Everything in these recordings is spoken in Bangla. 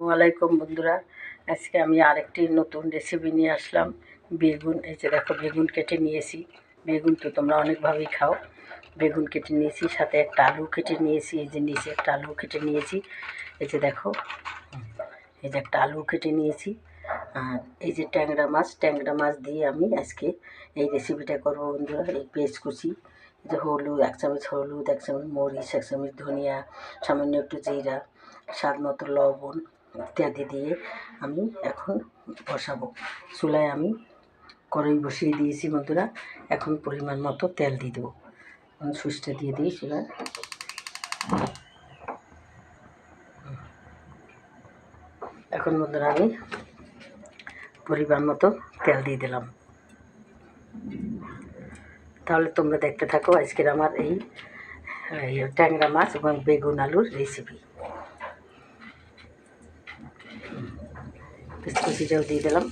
ওয়ালাইকুম বন্ধুরা। আজকে আমি আরেকটি নতুন রেসিপি নিয়ে আসলাম। বেগুন, এই যে দেখো বেগুন কেটে নিয়েছি। বেগুন তো তোমরা অনেকভাবেই খাও। বেগুন কেটে নিয়েছি, সাথে একটা আলু কেটে নিয়েছি, এই যে নিচে একটা আলু কেটে নিয়েছি। এই যে দেখো, এই যে একটা আলু কেটে নিয়েছি। আর এই যে ট্যাংরা মাছ ট্যাংরা মাছ দিয়ে আমি আজকে এই রেসিপিটা করব বন্ধুরা। এই পেঁয়াজ কুচি যে হলুদ, এক চামচ হলুদ, এক চামচ মরিচ, এক চামচ ধনিয়া, সামান্য একটু জিরা স্বাদ মতো লবণ ইত্যাদি দিয়ে আমি এখন বসাবো। চুলায় আমি কড়াই বসিয়ে দিয়েছি বন্ধুরা। এখন পরিমাণ মতো তেল দিয়ে দেবো। সুইচটা দিয়ে দিই চুলায়। এখন বন্ধুরা আমি পরিমাণ মতো তেল দিয়ে দিলাম। তাহলে তোমরা দেখতে থাকো আজকের আমার এই ট্যাংরা মাছ এবং বেগুন আলুর রেসিপি কুচিটাও দিয়ে দিলাম।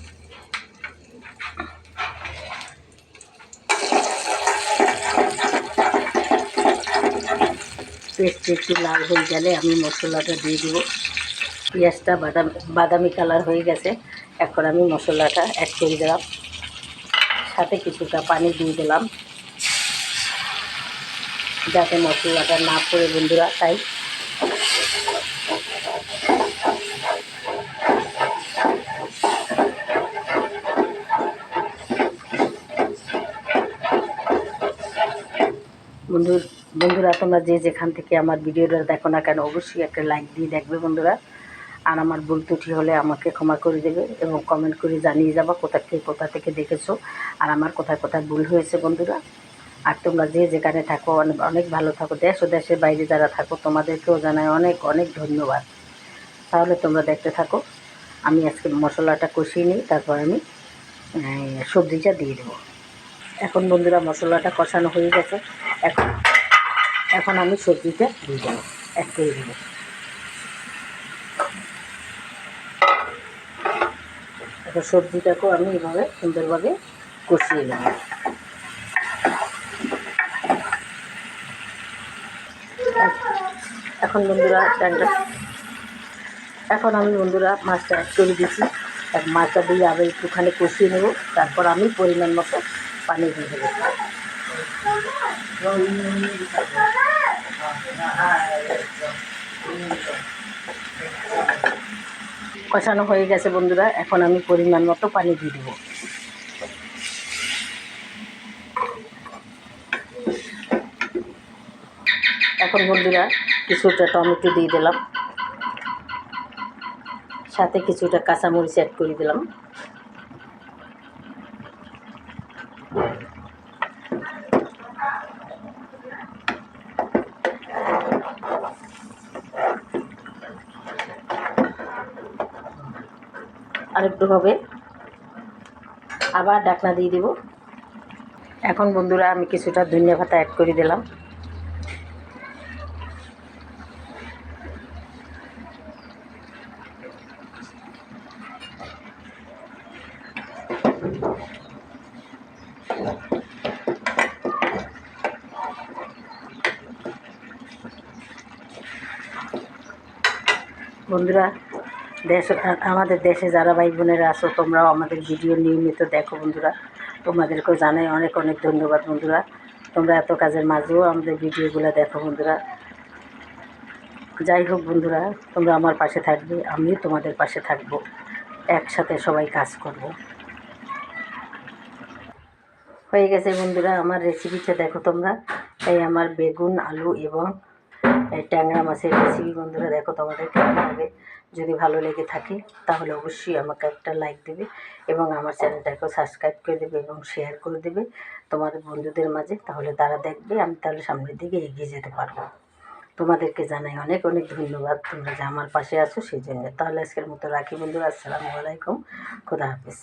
পেস্ট একটু লাল হয়ে গেলে আমি মশলাটা দিয়ে দেবো। পেঁয়াজটা বাদাম, বাদামি কালার হয়ে গেছে। এখন আমি মশলাটা অ্যাড করে দিলাম। সাথে কিছুটা পানি দিয়ে দিলাম। যাতে মশলাটা না পড়ে বন্ধুরা, তাই। বন্ধু বন্ধুরা, তোমরা যে যেখান থেকে আমার ভিডিওটা দেখো না কেন, অবশ্যই একটা লাইক দিয়ে দেখবে বন্ধুরা। আর আমার ভুল ত্রুটি হলে আমাকে ক্ষমা করে দেবে এবং কমেন্ট করে জানিয়ে যাবা কোথা থেকে কোথা থেকে দেখেছ। আর আমার কোথায় কোথায় ভুল হয়েছে বন্ধুরা। আর তোমরা যে যেখানে থাকো, অনেক ভালো থাকো। দেশ ও দেশের বাইরে যারা থাকো, তোমাদেরকেও জানায় অনেক অনেক ধন্যবাদ। তাহলে তোমরা দেখতে থাকো। আমি আজকে মশলাটা কষিয়ে নিই, তারপর আমি সবজিটা দিয়ে দেবো। এখন বন্ধুরা মশলাটা কষানো হয়ে গেছে। এখন এখন আমি সবজিটা দিয়ে দেবো এক করে দেবো। এখন সবজিটাকেও আমি এভাবে সুন্দরভাবে কষিয়ে নেব। এখন বন্ধুরা ট্যাংটা এখন আমি বন্ধুরা মাছটা অ্যাড করে দিচ্ছি। এক মাছটা দিয়ে আবার একটুখানি কষিয়ে নেব। তারপর আমি পরিমাণ মতো পানি দিয়ে দেবো। কষানো হয়ে গেছে বন্ধুরা, এখন আমি পরিমাণ মতো পানি দিয়ে দেবো। এখন বন্ধুরা, কিছুটা টমেটো দিয়ে দিলাম। সাথে কিছুটা কাঁচামরিচ অ্যাড করে দিলাম। আরেকটু হবে। আবার ডাকনা দিয়ে দিব। এখন বন্ধুরা, আমি কিছুটা ধনিয়া পাতা অ্যাড করে দিলাম। বন্ধুরা দেশ আমাদের দেশে যারা ভাই বোনেরা আছো, তোমরাও আমাদের ভিডিও নিয়মিত দেখো বন্ধুরা। তোমাদেরকেও জানাই অনেক অনেক ধন্যবাদ বন্ধুরা। তোমরা এত কাজের মাঝেও আমাদের ভিডিওগুলো দেখো বন্ধুরা। যাই হোক বন্ধুরা, তোমরা আমার পাশে থাকবে, আমিও তোমাদের পাশে থাকব। একসাথে সবাই কাজ করব। হয়ে গেছে বন্ধুরা, আমার রেসিপিটা দেখো তোমরা। এই আমার বেগুন, আলু এবং এই ট্যাংরা মাছের রেসিপি বন্ধুরা, দেখো তোমাদের কেমন লাগে? যদি ভালো লেগে থাকে, তাহলে অবশ্যই আমাকে একটা লাইক দেবে এবং আমার চ্যানেলটাকেও সাবস্ক্রাইব করে দেবে এবং শেয়ার করে দেবে তোমার বন্ধুদের মাঝে, তাহলে তারা দেখবে, আমি তাহলে সামনের দিকে এগিয়ে যেতে পারব। তোমাদেরকে জানাই অনেক অনেক ধন্যবাদ, তোমরা যে আমার পাশে আছো সেই জন্য তাহলে আজকের মতো রাখি বন্ধুরা, আসসালামু আলাইকুম, খুদা হাফিজ।